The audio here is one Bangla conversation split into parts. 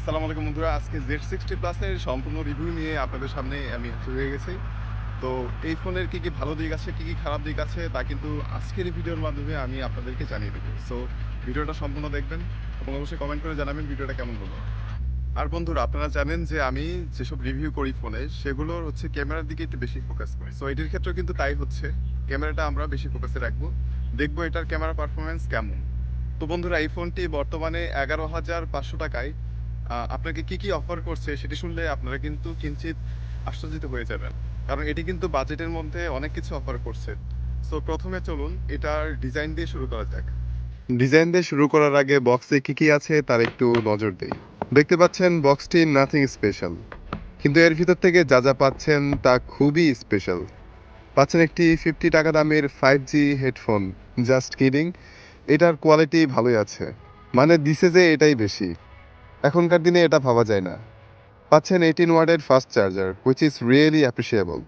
আসসালামু আলাইকুম বন্ধুরা, আজকে জেড সিক্সটি প্লাসের সম্পূর্ণ রিভিউ নিয়ে আপনাদের সামনে আমি হাজির হয়ে গেছি। তো এই ফোনের কী কী ভালো দিক আছে, কী কী খারাপ দিক আছে, তা কিন্তু আজকের ভিডিওর মাধ্যমে আমি আপনাদেরকে জানিয়ে দেবো। সো ভিডিওটা সম্পূর্ণ দেখবেন এবং অবশ্যই কমেন্ট করে জানাবেন ভিডিওটা কেমন হলো। আর বন্ধুরা, আপনারা জানেন যে আমি যেসব রিভিউ করি ফোনে, সেগুলোর হচ্ছে ক্যামেরার দিকে একটু বেশি ফোকাস করি। সো এটির ক্ষেত্রেও কিন্তু তাই হচ্ছে, ক্যামেরাটা আমরা বেশি ফোকাসে রাখব। দেখব এটার ক্যামেরা পারফরমেন্স কেমন। তো বন্ধুরা, এই ফোনটি বর্তমানে এগারো হাজার পাঁচশো টাকায় আপনাকে কি কি অফার করছে সেটি শুনলে আপনারা কিন্তু কিঞ্চিত আশ্চর্যিত হয়ে যাবেন। কারণ এটি কিন্তু বাজেটের মধ্যে অনেক কিছু অফার করছে। সো প্রথমে চলুন এটার ডিজাইন দিয়ে শুরু করা যাক। ডিজাইন দিয়ে শুরু করার আগে বক্সে কি কি আছে তার একটু নজর দেই। দেখতে পাচ্ছেন বক্সটি নাথিং স্পেশাল কিন্তু এর ভিতর থেকে যা যা পাচ্ছেন তা খুবই স্পেশাল পাচ্ছেন একটি ফিফটি টাকা দামের five G headphone just kidding এটার কোয়ালিটি ভালোই আছে। মানে দিছে যে এটাই বেশি। এখনকার দিনে এটা ভাবা যায় না। পাচ্ছেন এইটিন ওয়ার্ডের fast charger which is really appreciable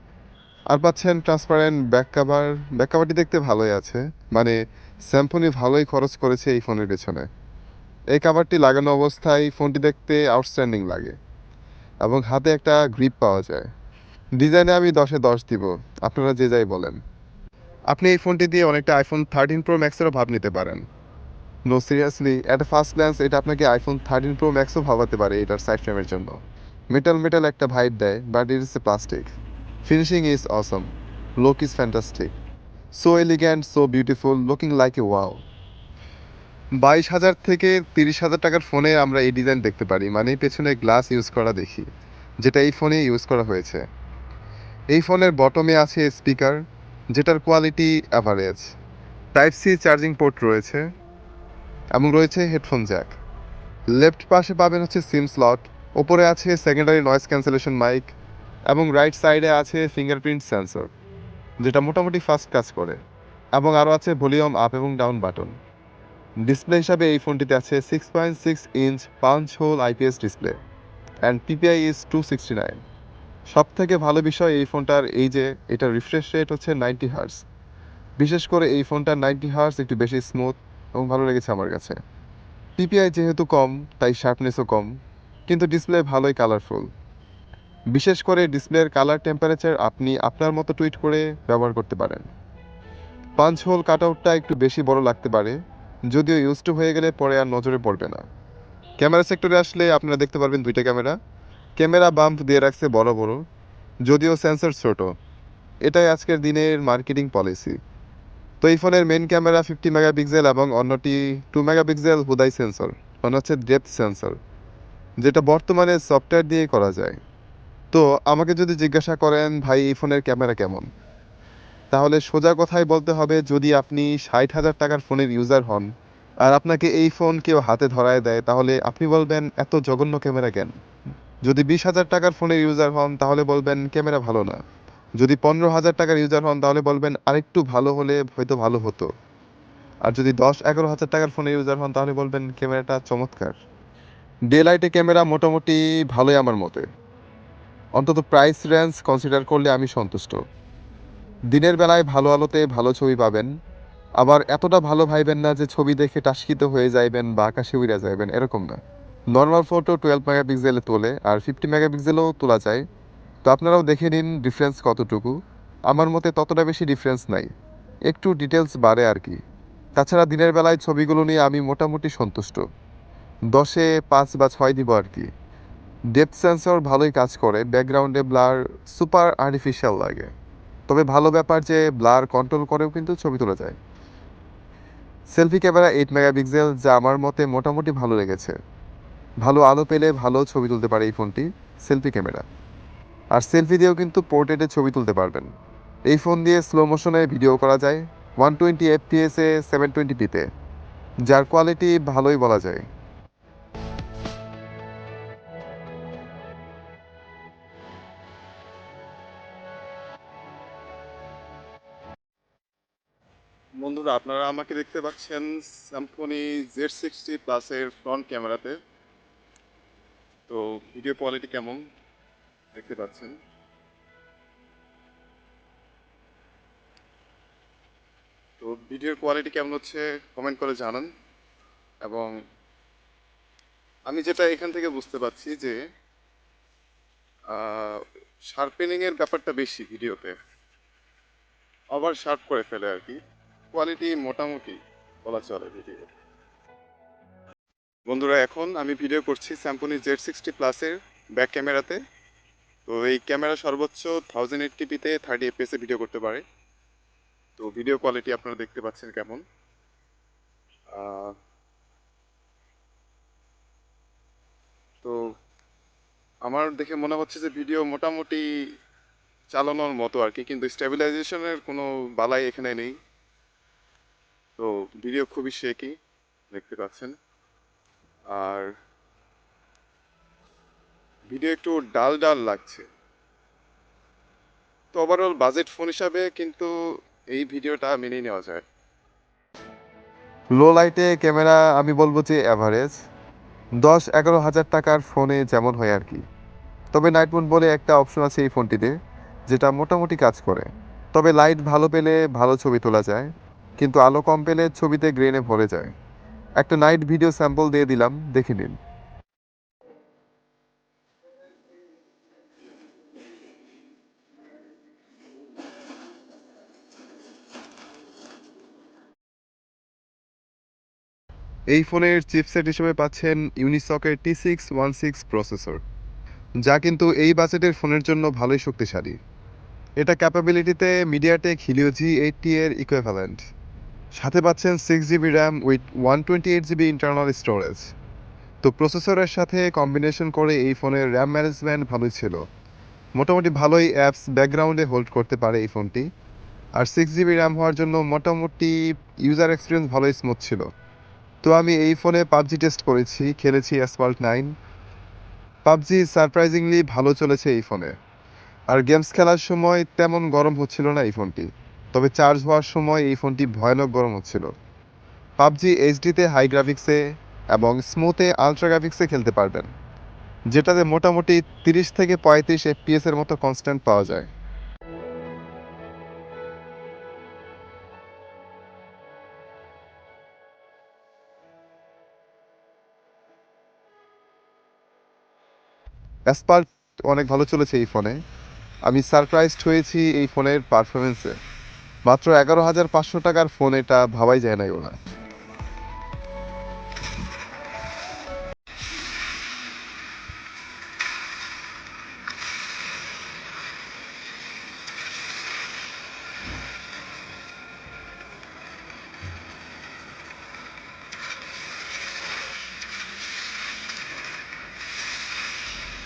আর পাচ্ছেন ট্রান্সপারেন্ট ব্যাক কাভার ব্যাক কাভারটি দেখতে ভালোই আছে। মানে স্যাম্পনি ভালোই খরচ করেছে এই ফোনের পেছনে। এই কাভারটি লাগানো অবস্থায় ফোনটি দেখতে আউটস্ট্যান্ডিং লাগে। এবং হাতে একটা গ্রিপ পাওয়া যায়। ডিজাইনে আমি দশে দশ দিব, আপনারা যে যাই বলেন। আপনি এই ফোনটি দিয়ে অনেকটা আইফোন থার্টিন প্রো ম্যাক্সেরও ভাব নিতে পারেন। No seriously at first glance এটা আপনাকে আইফোন থার্টিন প্রো ম্যাক্সও ভাবাতে পারে এটার সাইড ফ্রেমের জন্য। মেটাল মেটাল একটা ভাইব দেয় but it is a plastic finishing is awesome look is fantastic so elegant so beautiful looking like a wow বাইশ হাজার থেকে তিরিশ হাজার টাকার ফোনে আমরা এই ডিজাইন দেখতে পারি মানে পেছনে গ্লাস ইউজ করা দেখি, যেটা এই ফোনে ইউজ করা হয়েছে। এই ফোনের বটমে আছে স্পিকার যেটার quality average type C charging port রয়েছে। এবং রয়েছে হেডফোন জ্যাক। লেফট পাশে পাবেন হচ্ছে সিম স্লট, ওপরে আছে সেকেন্ডারি নয়েজ ক্যান্সেলেশন মাইক এবং রাইট সাইডে আছে ফিঙ্গারপ্রিন্ট সেন্সর যেটা মোটামুটি ফাস্ট কাজ করে, এবং আরও আছে ভলিউম আপ এবং ডাউন বাটন ডিসপ্লে হিসাবে এই ফোনটিতে আছে six point six inch punch hole IPS display and PPI is two sixty nine সব থেকে ভালো বিষয় এই ফোনটার এই যে এটা রিফ্রেশ রেট হচ্ছে নাইনটি হার্স বিশেষ করে এই ফোনটার নাইনটি হার্স একটু বেশি স্মুথ এবং ভালো লেগেছে আমার কাছে। পিপিআই যেহেতু কম, তাই শার্পনেসও কম, কিন্তু ডিসপ্লে ভালোই কালারফুল বিশেষ করে ডিসপ্লের কালার টেম্পারেচার আপনি আপনার মতো টুইট করে ব্যবহার করতে পারেন। পাঞ্চ হোল কাট আউটটা একটু বেশি বড় লাগতে পারে, যদিও ইউজ টু হয়ে গেলে পরে আর নজরে পড়বে না। ক্যামেরা সেক্টরে আসলে আপনারা দেখতে পারবেন দুইটা ক্যামেরা। ক্যামেরা বাম্প দিয়ে রাখছে বড় বড়, যদিও সেন্সর ছোট। এটাই আজকের দিনের মার্কেটিং পলিসি তো এই ফোনের মেন ক্যামেরা ফিফটি মেগাপিক্সেল এবং অন্যটি টু মেগাপিক্সেল হুদাই সেন্সর মানে হচ্ছে ডেপথ সেন্সর যেটা বর্তমানে সফটওয়্যার দিয়ে করা যায়। তো আমাকে যদি জিজ্ঞাসা করেন, ভাই, এই ফোনের ক্যামেরা কেমন? তাহলে সোজা কথাই বলতে হবে, যদি আপনি ষাট হাজার টাকার ফোনের ইউজার হন আর আপনাকে এই ফোন কেউ হাতে ধরায় দেয়, তাহলে আপনি বলবেন, এত জঘন্য ক্যামেরা কেন? যদি বিশ হাজার টাকার ফোনের ইউজার হন, তাহলে বলবেন ক্যামেরা ভালো না। যদি পনেরো হাজার টাকার ইউজার হন, তাহলে বলবেন আরেকটু ভালো হলে হয়তো ভালো হতো। আর যদি দশ, এগারো হাজার টাকার ফোনের ইউজার হন, তাহলে বলবেন ক্যামেরাটা চমৎকার। ডে লাইটে ক্যামেরা মোটামুটি ভালোই আমার মতে। অন্তত প্রাইস রেঞ্জ কনসিডার করলে আমি সন্তুষ্ট। দিনের বেলায় ভালো আলোতে ভালো ছবি পাবেন। আবার এতটা ভালো ভাইবেন না যে ছবি দেখে টাস্কিত হয়ে যাইবেন বা আকাশে উড়ে যাইবেন, এরকম না। নর্মাল ফটো টুয়েলভ মেগাপিক্সেলে তোলে, আর ফিফটি মেগাপিক্সেলেও তোলা যায়। তো আপনারাও দেখে নিন ডিফারেন্স কতটুকু। আমার মতে ততটা বেশি ডিফারেন্স নাই। একটু ডিটেলস বাড়ে আর কি। তাছাড়া দিনের বেলায় ছবিগুলো নিয়ে আমি মোটামুটি সন্তুষ্ট। দশে পাঁচ বা ছয় দিব আর কি। ডেপথ সেন্সর ভালোই কাজ করে ব্যাকগ্রাউন্ডে ব্লার সুপার আর্টিফিশিয়াল লাগে। তবে ভালো ব্যাপার যে ব্লার কন্ট্রোল করেও কিন্তু ছবি তোলা যায়। সেলফি ক্যামেরা এইট মেগাপিক্সেল যা আমার মতে মোটামুটি ভালো লেগেছে। ভালো আলো পেলে ভালো ছবি তুলতে পারে এই ফোনটি সেলফি ক্যামেরা আর সেলফি দিয়েও কিন্তু পোর্ট্রেটে ছবি তুলতে পারবেন। এই ফোন দিয়ে স্লো মোশনে ভিডিও করা যায় ওয়ান টোয়েন্টি এফপিএসে সেভেন টোয়েন্টি পিতে যার কোয়ালিটি ভালোই বলা যায়। বন্ধুরা, আপনারা আমাকে দেখতে পাচ্ছেন স্যামসনি জেড সিক্সটি প্লাসের ফ্রন্ট ক্যামেরাতে তো। ভিডিও কোয়ালিটি কেমন? দেখতে পাচ্ছেন। তো ভিডিওর কোয়ালিটি কেমন হচ্ছে কমেন্ট করে জানান। এবং আমি যেটা এখান থেকে বুঝতে পারছি যে শার্পেনিং এর ব্যাপারটা বেশি ভিডিওতে। আবার শার্প করে ফেলে আর কি। কোয়ালিটি মোটামুটি বলা চলে ভিডিও বন্ধুরা, এখন আমি ভিডিও করছি স্যাম্পনি জেড সিক্সটি প্লাসের ব্যাক ক্যামেরাতে তো এই ক্যামেরা সর্বোচ্চ থাউজেন্ড এইট টিপিতে থার্টি এফপিএসে ভিডিও করতে পারে। তো ভিডিও কোয়ালিটি আপনারা দেখতে পাচ্ছেন কেমন। তো আমার দেখে মনে হচ্ছে যে ভিডিও মোটামুটি চালানোর মতো আর কি, কিন্তু স্টেবিলাইজেশনের কোনো বালাই এখানে নেই। তো ভিডিও খুবই শেকি দেখতে পাচ্ছেন। আর ভিডিও একটু ডাল ডাল লাগছে। তো ওভারঅল বাজেট ফোন হিসাবে কিন্তু এই ভিডিওটা মেনেই নেওয়া যায়। লো লাইটে ক্যামেরা আমি বলব যে অ্যাভারেজ দশ এগারো হাজার টাকার ফোনে যেমন হয় আর কি। তবে নাইট মোড বলে একটা অপশন আছে এই ফোনটিতে যেটা মোটামুটি কাজ করে। তবে লাইট ভালো পেলে ভালো ছবি তোলা যায়, কিন্তু আলো কম পেলে ছবিতে গ্রেনে ভরে যায়। একটা নাইট ভিডিও স্যাম্পল দিয়ে দিলাম, দেখে নিন। এই ফোনের চিপসেট হিসেবে পাচ্ছেন ইউনিসকের T six one six processor যা কিন্তু এই বাজেটের ফোনের জন্য ভালোই শক্তিশালী। এটা ক্যাপাবিলিটিতে মিডিয়াটেক হিলিও জি এইটটি এর ইকুইভ্যালেন্ট সাথে পাচ্ছেন six GB RAM with one twenty eight GB internal storage তো প্রসেসরের সাথে কম্বিনেশন করে এই ফোনের র্যাম ম্যানেজমেন্ট ভালোই ছিল। মোটামুটি ভালোই অ্যাপস ব্যাকগ্রাউন্ডে হোল্ড করতে পারে এই ফোনটি। আর সিক্স জিবি র্যাম হওয়ার জন্য মোটামুটি ইউজার এক্সপিরিয়েন্স ভালোই স্মুথ ছিল। তো আমি এই ফোনে পাবজি টেস্ট করেছি, খেলেছি অ্যাসফল্ট নাইন পাবজি সারপ্রাইজিংলি ভালো চলেছে এই ফোনে। আর গেমস খেলার সময় তেমন গরম হচ্ছিল না এই ফোনটি। তবে চার্জ হওয়ার সময় এই ফোনটি ভয়ানক গরম হচ্ছিল। পাবজি এইচডিতে হাই গ্রাফিক্সে এবং স্মুথে আলট্রা গ্রাফিক্সে খেলতে পারবেন। যেটাতে মোটামুটি তিরিশ থেকে পঁয়ত্রিশ এফপিএস এর মতো কনস্ট্যান্ট পাওয়া যায়। অ্যাসপাল্ট অনেক ভালো চলেছে এই ফোনে। আমি সারপ্রাইজড হয়েছি এই ফোনের পারফরমেন্সে মাত্র এগারো হাজার পাঁচশো টাকার ফোন এটা ভাবাই যায় না ওরা।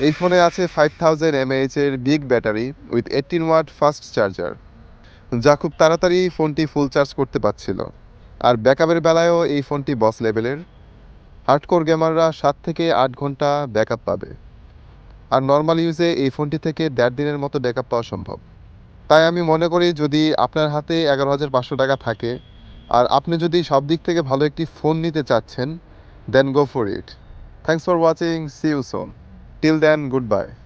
এই ফোনে আছে ফাইভ থাউজেন্ড এমএএইচ এর big battery with eighteen watt fast charger যা খুব তাড়াতাড়ি ফোনটি ফুল চার্জ করতে পারছিল। আর ব্যাকআপের বেলায়ও এই ফোনটি বস লেভেলের হার্ডকোর গেমাররা সাত থেকে আট ঘণ্টা ব্যাকআপ পাবে। আর নর্মাল ইউজে এই ফোনটি থেকে দেড় দিনের মতো ব্যাকআপ পাওয়া সম্ভব। তাই আমি মনে করি যদি আপনার হাতে এগারো হাজার পাঁচশো টাকা থাকে, আর আপনি যদি সব দিক থেকে ভালো একটি ফোন নিতে চাচ্ছেন then go for it thanks for watching see you soon Till then, goodbye.